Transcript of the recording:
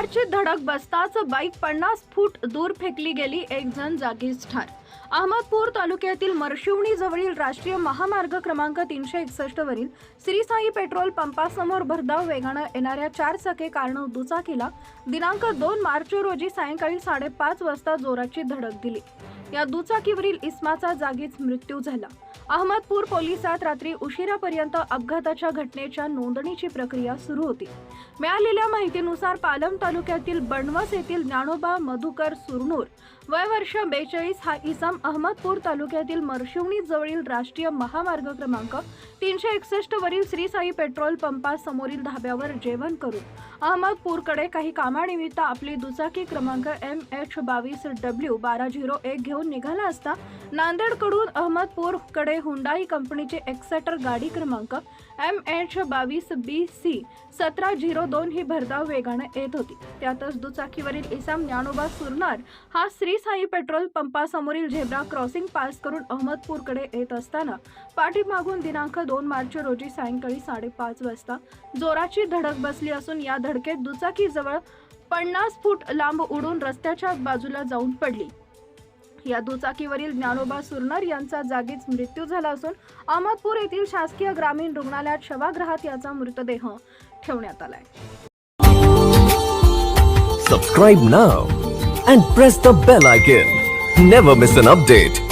कारची धडक बसताच बाईक पन्नास फूट दूर फेकली गेली एक जण जागीच ठार. अहमदपूर तालुक्यातील मरशिवणी जवळील राष्ट्रीय महामार्ग क्रमांक तीनशे एकसष्ट वरील श्री साई पेट्रोल पंपासमोर भरधाव वेगानं येणाऱ्या चार चाकी कारनं दुचाकीला दिनांक दोन मार्च रोजी सायंकाळी साडेपाच वाजता जोराची धडक दिली. या दुचाकीवरील इस्माचा जागीच मृत्यू झाला. अहमदपूर पोलिसात रात्री उशिरापर्यंत अपघाताच्या घटनेच्या नोंदणीची प्रक्रिया सुरू होती. मिळालेल्या माहितीनुसार पालम तालुक्यातील बणवस येथील ज्ञानोबा मधुकर सुरनूर वय वर्ष बेचाळीस हा इसम अहमदपूर तालुक्यातील मरशिवणी जवळील राष्ट्रीय महामार्ग क्रमांक तीनशे एकसष्ट वरील श्री साई पेट्रोल पंपासमोरील धाब्यावर जेवण करून अहमदपूरकडे काही कामानिमित्त आपली दुचाकी क्रमांक एम एच बावीस डब्ल्यू बारा झिरो एक घेऊन निघाला असता नांदेडकडून अहमदपूरकडे हुंडाई कंपनीचे एक्सेटर गाडी क्रमांक एम एच बावीस बी सी सतरा झिरो दोन ही भरधाव वेगाने येत होती. त्यातच दुचाकीवरील इसाम ज्ञानोबा सुरनार हा श्री साई पेट्रोल पंपासमोरील झेब्रा क्रॉसिंग पास करून अहमदपूरकडे येत असताना पाठीमागून दिनांक दोन मार्च रोजी सायंकाळी साडेपाच वाजता जोराची धडक बसली असून या धडकेत दुचाकीजवळ पन्नास फूट लांब उडून रस्त्याच्या बाजूला जाऊन पडली. या दुचाकीवरील ज्ञानोबा सुरनर यांचा जागीच मृत्यू झाला असून अहमदपूर येथील शासकीय ग्रामीण रुग्णालयात शवाग्रहात याचा मृतदेह ठेवण्यात आलाय. Subscribe now and press the bell icon never miss an update